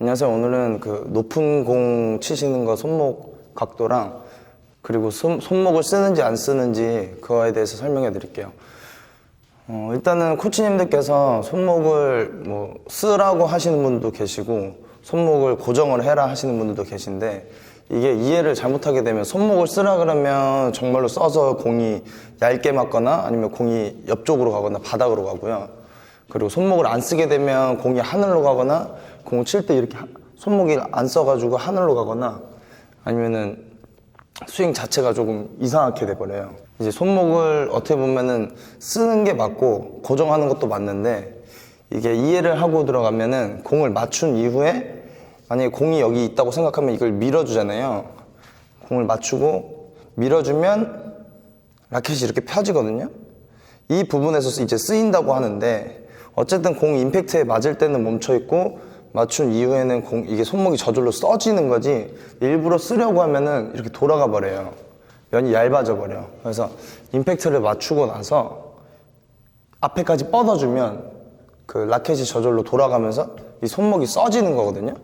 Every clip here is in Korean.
안녕하세요. 오늘은 그 높은 공 치시는 거 손목 각도랑 그리고 손, 손목을 쓰는지 안 쓰는지 그거에 대해서 설명해 드릴게요. 어, 일단은 코치님들께서 손목을 뭐 쓰라고 하시는 분도 계시고 손목을 고정을 해라 하시는 분들도 계신데 이게 이해를 잘못하게 되면 손목을 쓰라 그러면 정말로 써서 공이 얇게 맞거나 아니면 공이 옆쪽으로 가거나 바닥으로 가고요. 그리고 손목을 안 쓰게 되면 공이 하늘로 가거나 공을 칠 때 이렇게 하- 손목이 안 써가지고 하늘로 가거나 아니면은 스윙 자체가 조금 이상하게 돼버려요. 이제 손목을 어떻게 보면은 쓰는 게 맞고 고정하는 것도 맞는데 이게 이해를 하고 들어가면은 공을 맞춘 이후에 만약에 공이 여기 있다고 생각하면 이걸 밀어주잖아요. 공을 맞추고 밀어주면 라켓이 이렇게 펴지거든요. 이 부분에서 이제 쓰인다고 하는데 어쨌든 공 임팩트에 맞을 때는 멈춰 있고 맞춘 이후에는 공 이게 손목이 저절로 써지는 거지 일부러 쓰려고 하면은 이렇게 돌아가 버려요. 면이 얇아져 버려. 그래서 임팩트를 맞추고 나서 앞에까지 뻗어주면 그 라켓이 저절로 돌아가면서 이 손목이 써지는 거거든요.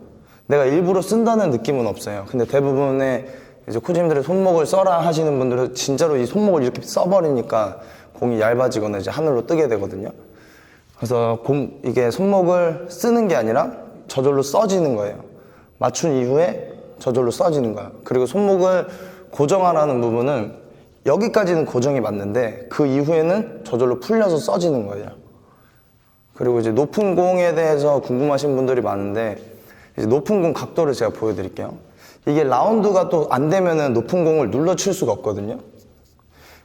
내가 일부러 쓴다는 느낌은 없어요. 근데 대부분의 이제 코치님들의 손목을 써라 하시는 분들은 진짜로 이 손목을 이렇게 써버리니까 공이 얇아지거나 이제 하늘로 뜨게 되거든요. 그래서 공, 이게 손목을 쓰는 게 아니라 저절로 써지는 거예요. 맞춘 이후에 저절로 써지는 거야. 그리고 손목을 고정하라는 부분은 여기까지는 고정이 맞는데 그 이후에는 저절로 풀려서 써지는 거예요. 그리고 이제 높은 공에 대해서 궁금하신 분들이 많은데 높은 공 각도를 제가 보여드릴게요. 이게 라운드가 또 안 되면은 높은 공을 눌러 칠 수가 없거든요.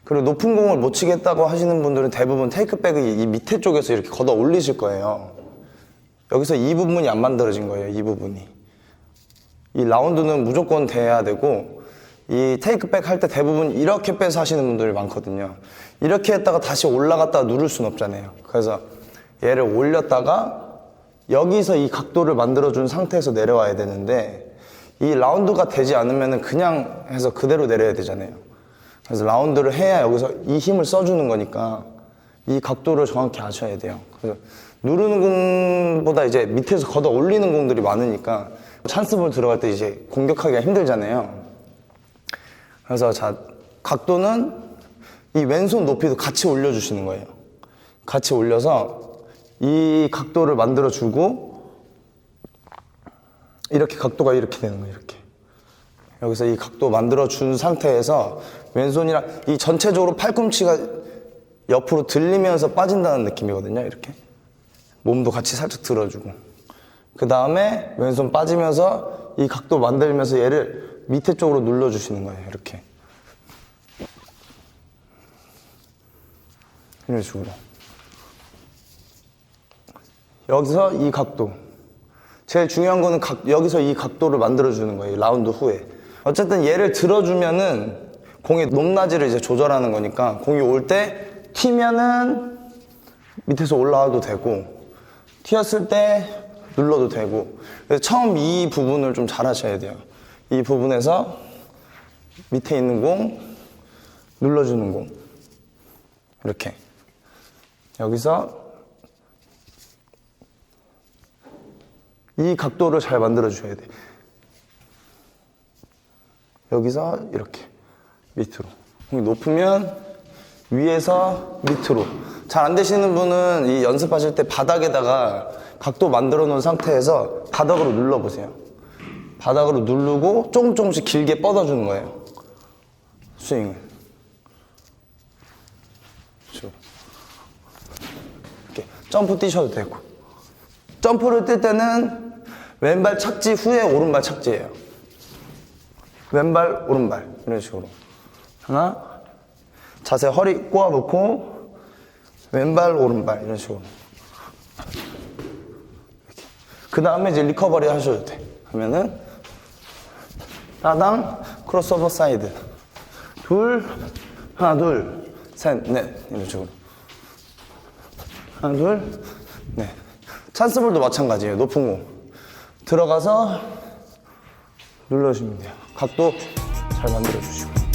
그리고 높은 공을 못 치겠다고 하시는 분들은 대부분 테이크백을 이 밑에 쪽에서 이렇게 걷어 올리실 거예요. 여기서 이 부분이 안 만들어진 거예요. 이 부분이. 이 라운드는 무조건 돼야 되고 이 테이크백 할 때 대부분 이렇게 빼서 하시는 분들이 많거든요. 이렇게 했다가 다시 올라갔다가 누를 순 없잖아요. 그래서 얘를 올렸다가 여기서 이 각도를 만들어준 상태에서 내려와야 되는데 이 라운드가 되지 않으면 그냥 해서 그대로 내려야 되잖아요. 그래서 라운드를 해야 여기서 이 힘을 써주는 거니까 이 각도를 정확히 아셔야 돼요. 그래서 누르는 공보다 이제 밑에서 걷어 올리는 공들이 많으니까 찬스볼 들어갈 때 이제 공격하기가 힘들잖아요. 그래서 자 각도는 이 왼손 높이도 같이 올려주시는 거예요. 같이 올려서 이 각도를 만들어 주고 이렇게 각도가 이렇게 되는 거예요. 이렇게 여기서 이 각도 만들어 준 상태에서 왼손이랑 이 전체적으로 팔꿈치가 옆으로 들리면서 빠진다는 느낌이거든요. 이렇게 몸도 같이 살짝 들어주고 그 다음에 왼손 빠지면서 이 각도 만들면서 얘를 밑에 쪽으로 눌러주시는 거예요. 이렇게 이런 식으로 여기서 이 각도 제일 중요한 거는 각- 여기서 이 각도를 만들어주는 거예요. 라운드 후에. 어쨌든 얘를 들어주면은 공의 높낮이를 이제 조절하는 거니까 공이 올 때 튀면은 밑에서 올라와도 되고 튀었을 때 눌러도 되고 그래서 처음 이 부분을 좀 잘 하셔야 돼요. 이 부분에서 밑에 있는 공 눌러주는 공 이렇게 여기서 이 각도를 잘 만들어 줘야 돼. 여기서 이렇게 밑으로. 높으면 위에서 밑으로. 잘 안 되시는 분은 이 연습하실 때 바닥에다가 각도 만들어 놓은 상태에서 바닥으로 눌러 보세요. 바닥으로 누르고 조금 조금씩 길게 뻗어 주는 거예요. 스윙을. 그렇죠. 이렇게 점프 뛰셔도 되고. 점프를 뛸 때는 왼발 착지 후에 오른발 착지예요. 왼발, 오른발. 이런 식으로. 하나. 자세 허리 꼬아놓고, 왼발, 오른발. 이런 식으로. 그 다음에 이제 리커버리 하셔도 돼. 하면은, 따당, 크로스오버 사이드. 둘, 하나, 둘, 셋, 넷. 이런 식으로. 하나, 둘, 넷. 찬스볼도 마찬가지예요. 높은 공. 들어가서 눌러주시면 돼요. 각도 잘 만들어 주시고.